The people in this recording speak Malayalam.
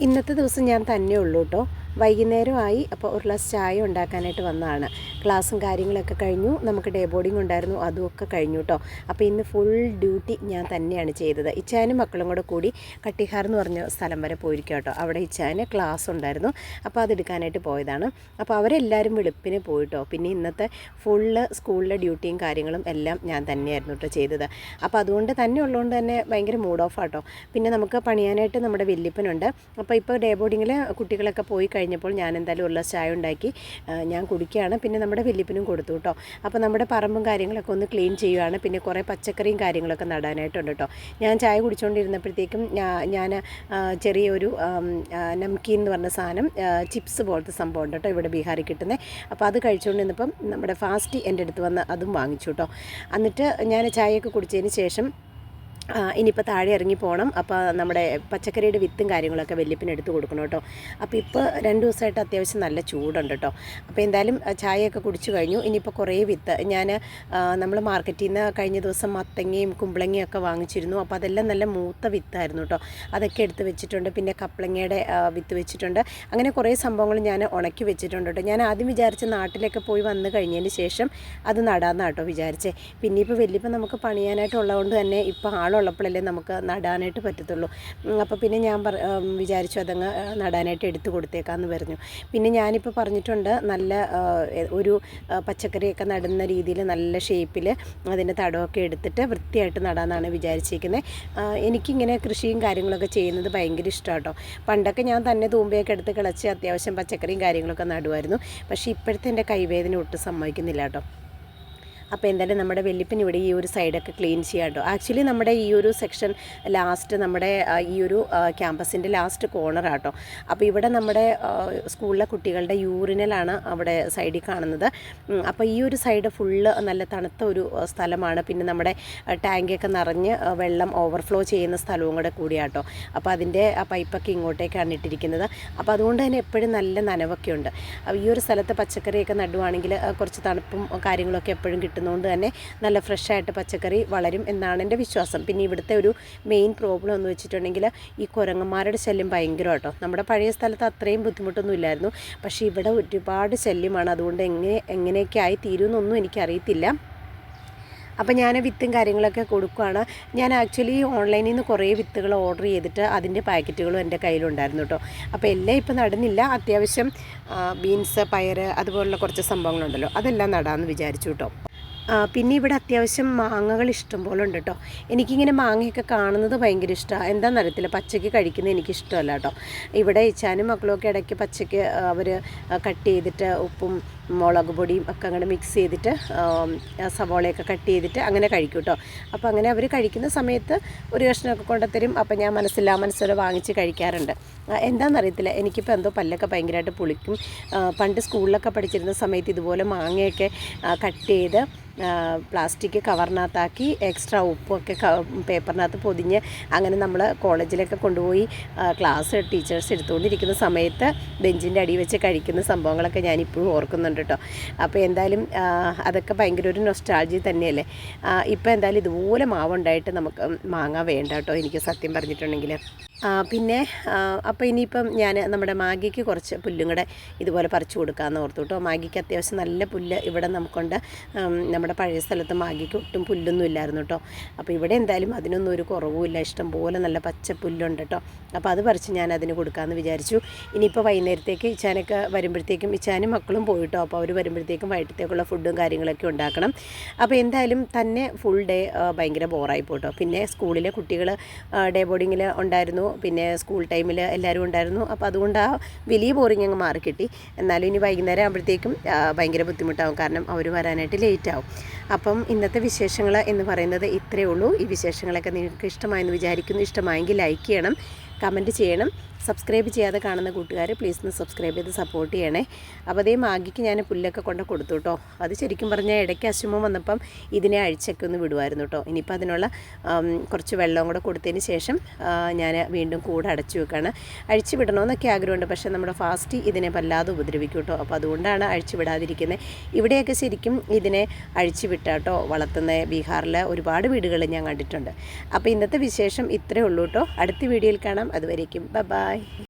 ഇന്നത്തെ ദിവസം ഞാൻ തന്നെ ഉള്ളൂ കേട്ടോ. വൈകുന്നേരമായി അപ്പോൾ ഒരു ഗ്ലാസ് ചായ ഉണ്ടാക്കാനായിട്ട് വന്നതാണ്. ക്ലാസ്സും കാര്യങ്ങളൊക്കെ കഴിഞ്ഞു. നമുക്ക് ഡേ ബോർഡിംഗ് ഉണ്ടായിരുന്നു. അതുമൊക്കെ കഴിഞ്ഞു കേട്ടോ അപ്പോൾ ഇന്ന് ഫുൾ ഡ്യൂട്ടി ഞാൻ തന്നെയാണ് ചെയ്തത്. ഇച്ചാനും മക്കളും കൂടെ കൂടി കട്ടിഹാർ എന്ന് പറഞ്ഞ സ്ഥലം വരെ പോയിരിക്കും കേട്ടോ അവിടെ ഇച്ചാന് ക്ലാസ് ഉണ്ടായിരുന്നു. അപ്പോൾ അതെടുക്കാനായിട്ട് പോയതാണ്. അപ്പോൾ അവരെല്ലാവരും വെളുപ്പിന് പോയിട്ടോ പിന്നെ ഇന്നത്തെ ഫുള്ള് സ്കൂളിലെ ഡ്യൂട്ടിയും കാര്യങ്ങളും എല്ലാം ഞാൻ തന്നെയായിരുന്നു കേട്ടോ ചെയ്തത്. അപ്പോൾ അതുകൊണ്ട് തന്നെ ഉള്ളതുകൊണ്ട് തന്നെ ഭയങ്കര മൂഡ് ഓഫ് ആട്ടോ പിന്നെ നമുക്ക് പണിയാനായിട്ട് നമ്മുടെ വല്യപ്പനുണ്ട്. അപ്പോൾ ഇപ്പോൾ ഡേ ബോർഡിങ്ങിൽ കുട്ടികളൊക്കെ പോയി കഴിഞ്ഞപ്പോൾ ഞാൻ എന്തായാലും ഗ്ലാസ് ചായ ഉണ്ടാക്കി ഞാൻ കുടിക്കുകയാണ്. പിന്നെ നമ്മുടെ വല്യപ്പനും കൊടുത്തു കേട്ടോ. അപ്പോൾ നമ്മുടെ പറമ്പും കാര്യങ്ങളൊക്കെ ഒന്ന് ക്ലീൻ ചെയ്യുകയാണ് പിന്നെ കുറേ പച്ചക്കറിയും കാര്യങ്ങളൊക്കെ നടാനായിട്ടുണ്ട് കേട്ടോ. ഞാൻ ചായ കുടിച്ചുകൊണ്ടിരുന്നപ്പോഴത്തേക്കും ഞാൻ ചെറിയൊരു നംകീൻ എന്ന് പറഞ്ഞ സാധനം ചിപ്സ് പോലത്തെ സംഭവം ഉണ്ട് കേട്ടോ ഇവിടെ ബീഹാറിൽ കിട്ടുന്നത് അപ്പോൾ അത് കഴിച്ചുകൊണ്ടിരുന്നപ്പം നമ്മുടെ ഫാസ്റ്റ് എന്റെ അടുത്ത് വന്ന് അതും വാങ്ങിച്ചു കേട്ടോ. എന്നിട്ട് ഞാൻ ചായയൊക്കെ കുടിച്ചതിന് ശേഷം ഇനിയിപ്പോൾ താഴെ ഇറങ്ങി പോകണം അപ്പോൾ നമ്മുടെ പച്ചക്കറിയുടെ വിത്തും കാര്യങ്ങളൊക്കെ വല്യപ്പിന് എടുത്ത് കൊടുക്കണം കേട്ടോ. അപ്പോൾ ഇപ്പോൾ രണ്ട് ദിവസമായിട്ട് അത്യാവശ്യം നല്ല ചൂടുണ്ട് കേട്ടോ. അപ്പോൾ എന്തായാലും ചായയൊക്കെ കുടിച്ചു കഴിഞ്ഞു. ഇനിയിപ്പോൾ കുറേ വിത്ത് ഞാൻ നമ്മൾ മാർക്കറ്റിൽ നിന്ന് കഴിഞ്ഞ ദിവസം മത്തങ്ങയും കുമ്പളങ്ങയും ഒക്കെ വാങ്ങിച്ചിരുന്നു. അപ്പോൾ അതെല്ലാം നല്ല മൂത്ത വിത്തായിരുന്നു കേട്ടോ. അതൊക്കെ എടുത്ത് വെച്ചിട്ടുണ്ട്. പിന്നെ കപ്പളങ്ങയുടെ വിത്ത് വെച്ചിട്ടുണ്ട്. അങ്ങനെ കുറേ സംഭവങ്ങൾ ഞാൻ ഉണക്കി വെച്ചിട്ടുണ്ട് കേട്ടോ. ഞാൻ ആദ്യം വിചാരിച്ച നാട്ടിലൊക്കെ പോയി വന്നു കഴിഞ്ഞതിന് ശേഷം അത് നടാമെന്നാണ് കേട്ടോ വിചാരിച്ചേ. പിന്നെ ഇപ്പോൾ വലിയപ്പോൾ നമുക്ക് പണിയാനായിട്ടുള്ളതുകൊണ്ട് തന്നെ ഇപ്പോൾ ആളുള്ളപ്പോഴല്ലേ നമുക്ക് നടാനായിട്ട് പറ്റത്തുള്ളൂ. അപ്പോൾ പിന്നെ ഞാൻ പറ വിചാരിച്ചു അതങ്ങ് നടാനായിട്ട് എടുത്തു കൊടുത്തേക്കാന്ന് പറഞ്ഞു. പിന്നെ ഞാനിപ്പോൾ പറഞ്ഞിട്ടുണ്ട് നല്ല ഒരു പച്ചക്കറിയൊക്കെ നടുന്ന രീതിയിൽ നല്ല ഷേപ്പിൽ അതിന്റെ തടമൊക്കെ എടുത്തിട്ട് വൃത്തിയായിട്ട് നടാനാണ് വിചാരിച്ചിരിക്കുന്നത് എനിക്കിങ്ങനെ കൃഷിയും കാര്യങ്ങളൊക്കെ ചെയ്യുന്നത് ഭയങ്കര ഇഷ്ടമാണ് കേട്ടോ പണ്ടൊക്കെ ഞാൻ തന്നെ തൂമ്പയൊക്കെ എടുത്ത് കിളച്ച് അത്യാവശ്യം പച്ചക്കറിയും കാര്യങ്ങളൊക്കെ നടുമായിരുന്നു പക്ഷേ ഇപ്പോഴത്തെ എന്റെ കൈവേദന ഒട്ടും സമ്മതിക്കുന്നില്ല കേട്ടോ അപ്പോൾ എന്തായാലും നമ്മുടെ വെല്ലിപ്പിന് ഇവിടെ ഈ ഒരു സൈഡൊക്കെ ക്ലീൻ ചെയ്യാം കേട്ടോ ആക്ച്വലി നമ്മുടെ ഈ ഒരു സെക്ഷൻ ലാസ്റ്റ് നമ്മുടെ ഈ ഒരു ക്യാമ്പസിന്റെ ലാസ്റ്റ് കോർണറാട്ടോ അപ്പോൾ ഇവിടെ നമ്മുടെ സ്കൂളിലെ കുട്ടികളുടെ യൂറിനലാണ് അവിടെ സൈഡിൽ കാണുന്നത്. അപ്പോൾ ഈ ഒരു സൈഡ് ഫുള്ള് നല്ല തണുത്ത ഒരു സ്ഥലമാണ്. പിന്നെ നമ്മുടെ ടാങ്കൊക്കെ നിറഞ്ഞ് വെള്ളം ഓവർഫ്ലോ ചെയ്യുന്ന സ്ഥലവും കൂടെ കൂടിയാട്ടോ. അപ്പോൾ അതിന്റെ ആ പൈപ്പൊക്കെ ഇങ്ങോട്ടേക്കാണ് ഇട്ടിരിക്കുന്നത്. അപ്പോൾ അതുകൊണ്ട് തന്നെ എപ്പോഴും നല്ല നനവൊക്കെ ഉണ്ട് ഈ ഒരു സ്ഥലത്ത് പച്ചക്കറിയൊക്കെ നടുവാണെങ്കിൽ കുറച്ച് തണുപ്പും കാര്യങ്ങളൊക്കെ എപ്പോഴും കിട്ടുന്നതുകൊണ്ട് തന്നെ നല്ല ഫ്രഷായിട്ട് പച്ചക്കറി വളരും എന്നാണ് എന്റെ വിശ്വാസം. പിന്നെ ഇവിടുത്തെ ഒരു മെയിൻ പ്രോബ്ലം എന്ന് വെച്ചിട്ടുണ്ടെങ്കിൽ ഈ കുരങ്ങന്മാരുടെ ശല്യം ഭയങ്കര കേട്ടോ നമ്മുടെ പഴയ സ്ഥലത്ത് അത്രയും ബുദ്ധിമുട്ടൊന്നും ഇല്ലായിരുന്നു. പക്ഷേ ഇവിടെ ഒരുപാട് ശല്യമാണ്. അതുകൊണ്ട് എങ്ങനെ എങ്ങനെയൊക്കെ ആയി തീരുമെന്നൊന്നും എനിക്കറിയത്തില്ല. അപ്പോൾ ഞാൻ വിത്തും കാര്യങ്ങളൊക്കെ കൊടുക്കുകയാണ് ഞാൻ ആക്ച്വലി ഓൺലൈനിൽ നിന്ന് കുറേ വിത്തുകൾ ഓർഡർ ചെയ്തിട്ട് അതിന്റെ പാക്കറ്റുകളും എന്റെ കയ്യിലുണ്ടായിരുന്നു കേട്ടോ. അപ്പോൾ എല്ലാം ഇപ്പോൾ നടന്നില്ല. അത്യാവശ്യം ബീൻസ് പയർ അതുപോലുള്ള കുറച്ച് സംഭവങ്ങളുണ്ടല്ലോ. അതെല്ലാം നടാമെന്ന് വിചാരിച്ചു കേട്ടോ. പിന്നെ ഇവിടെ അത്യാവശ്യം മാങ്ങകൾ ഇഷ്ടം പോലെ ഉണ്ട് കേട്ടോ. എനിക്കിങ്ങനെ മാങ്ങയൊക്കെ കാണുന്നത് ഭയങ്കര ഇഷ്ടമാണ് എന്താണെന്നറിയത്തില്ല പച്ചയ്ക്ക് കഴിക്കുന്നത് എനിക്കിഷ്ടമല്ല കേട്ടോ. ഇവിടെ ഇച്ചാനും മക്കളൊക്കെ ഇടയ്ക്ക് പച്ചയ്ക്ക് അവർ കട്ട് ചെയ്തിട്ട് ഉപ്പും മുളക് പൊടിയും ഒക്കെ അങ്ങോട്ട് മിക്സ് ചെയ്തിട്ട് സവോളയൊക്കെ കട്ട് ചെയ്തിട്ട് അങ്ങനെ കഴിക്കും കേട്ടോ. അപ്പോൾ അങ്ങനെ അവർ കഴിക്കുന്ന സമയത്ത് ഒരു കഷ്ണമൊക്കെ കൊണ്ടുത്തരും അപ്പോൾ ഞാൻ മനസ്സില്ല മനസ്സോടെ വാങ്ങിച്ച് കഴിക്കാറുണ്ട്. എന്താണെന്ന് എന്താണെന്നറിയത്തില്ല എനിക്കിപ്പോൾ എന്തോ പല്ലൊക്കെ ഭയങ്കരമായിട്ട് പുളിക്കും. പണ്ട് സ്കൂളിലൊക്കെ പഠിച്ചിരുന്ന സമയത്ത് ഇതുപോലെ മാങ്ങയൊക്കെ കട്ട് ചെയ്ത് പ്ലാസ്റ്റിക് കവറിനകത്താക്കി എക്സ്ട്രാ ഉപ്പൊക്കെ പേപ്പറിനകത്ത് പൊതിഞ്ഞ് അങ്ങനെ നമ്മൾ കോളേജിലൊക്കെ കൊണ്ടുപോയി ക്ലാസ് ടീച്ചേഴ്സ് എടുത്തുകൊണ്ടിരിക്കുന്ന സമയത്ത് ബെഞ്ചിന്റെ അടി വെച്ച് കഴിക്കുന്ന സംഭവങ്ങളൊക്കെ ഞാനിപ്പോഴും ഓർക്കുന്നുണ്ട് കേട്ടോ അപ്പോൾ എന്തായാലും അതൊക്കെ ഭയങ്കര ഒരു നൊസ്റ്റാൾജി തന്നെയല്ലേ? ഇപ്പോൾ എന്തായാലും ഇതുപോലെ മാവുണ്ടായിട്ട് നമുക്ക് മാങ്ങ വേണ്ട കേട്ടോ എനിക്ക് സത്യം പറഞ്ഞിട്ടുണ്ടെങ്കിൽ. പിന്നെ അപ്പോൾ ഇനിയിപ്പം ഞാൻ നമ്മുടെ മാഗിക്ക് കുറച്ച് പുല്ലും കൂടെ ഇതുപോലെ പറിച്ചു കൊടുക്കാമെന്ന് ഓർത്തു കേട്ടോ മാഗിക്ക് അത്യാവശ്യം നല്ല പുല്ല് ഇവിടെ നമുക്കുണ്ട്. നമ്മുടെ പഴയ സ്ഥലത്ത് മാഗിക്ക് ഒട്ടും പുല്ലൊന്നും ഇല്ലായിരുന്നു കേട്ടോ അപ്പോൾ ഇവിടെ എന്തായാലും അതിനൊന്നും ഒരു കുറവുമില്ല. ഇഷ്ടം പോലെ നല്ല പച്ച പുല്ലുണ്ട് കേട്ടോ അപ്പോൾ അത് പറിച്ച് ഞാൻ അതിന് കൊടുക്കാമെന്ന് വിചാരിച്ചു. ഇനിയിപ്പോൾ വൈകുന്നേരത്തേക്ക് ഇച്ചാനൊക്കെ വരുമ്പോഴത്തേക്കും ഇച്ചാനും മക്കളും പോയിട്ടോ അപ്പോൾ അവർ വരുമ്പോഴത്തേക്കും വൈകിട്ടത്തേക്കുള്ള ഫുഡും കാര്യങ്ങളൊക്കെ ഉണ്ടാക്കണം. അപ്പോൾ എന്തായാലും തന്നെ ഫുൾ ഡേ ഭയങ്കര ബോറായി പോട്ടോ പിന്നെ സ്കൂളിലെ കുട്ടികൾ ഡേ ബോർഡിങ്ങിൽ ഉണ്ടായിരുന്നു. പിന്നെ സ്കൂൾ ടൈമിൽ എല്ലാവരും ഉണ്ടായിരുന്നു. അപ്പോൾ അതുകൊണ്ട് ആ വലിയ ബോറിങ് അങ്ങ് മാറി കിട്ടി. എന്നാലും ഇനി വൈകുന്നേരം ആകുമ്പോഴത്തേക്കും ഭയങ്കര ബുദ്ധിമുട്ടാവും. കാരണം അവർ വരാനായിട്ട് ലേറ്റ് ആവും. അപ്പം ഇന്നത്തെ വിശേഷങ്ങൾ എന്ന് പറയുന്നത് ഇത്രയേ ഉള്ളൂ. ഈ വിശേഷങ്ങളൊക്കെ നിങ്ങൾക്ക് ഇഷ്ടമായെന്ന് വിചാരിക്കുന്നു. ഇഷ്ടമായെങ്കിൽ ലൈക്ക് ചെയ്യണം. കമന്റ് ചെയ്യണം. സബ്സ്ക്രൈബ് ചെയ്യാതെ കാണുന്ന കൂട്ടുകാർ പ്ലീസ് ഒന്ന് സബ്സ്ക്രൈബ് ചെയ്ത് സപ്പോർട്ട് ചെയ്യണേ. അപ്പോൾ അതേ മാഗിക്ക് ഞാൻ പുല്ലൊക്കെ കൊണ്ട് കൊടുത്തു കേട്ടോ അത് ശരിക്കും പറഞ്ഞാൽ ഇടയ്ക്ക് അശുഭം വന്നപ്പം ഇതിനെ അഴിച്ചൊക്കെ ഒന്ന് വിടുമായിരുന്നു കേട്ടോ ഇനിയിപ്പോൾ അതിനുള്ള കുറച്ച് വെള്ളവും കൂടെ കൊടുത്തതിന് ശേഷം ഞാൻ വീണ്ടും കൂടെ അടച്ചു വെക്കുകയാണ് അഴിച്ചു വിടണമെന്നൊക്കെ ആഗ്രഹമുണ്ട്. പക്ഷേ നമ്മുടെ ഫാസ്റ്റ് ഇതിനെ വല്ലാതെ ഉപദ്രവിക്കും കേട്ടോ അപ്പോൾ അതുകൊണ്ടാണ് അഴിച്ചു വിടാതിരിക്കുന്നത് ഇവിടെയൊക്കെ ശരിക്കും ഇതിനെ അഴിച്ചു വിട്ടാട്ടോ വളർത്തുന്ന ബീഹാറിലെ ഒരുപാട് വീടുകൾ ഞാൻ കണ്ടിട്ടുണ്ട്. അപ്പോൾ ഇന്നത്തെ വിശേഷം ഇത്രയേ ഉള്ളൂ കേട്ടോ അടുത്ത വീഡിയോയിൽ കാണാം. അതുവരേക്കും. ബ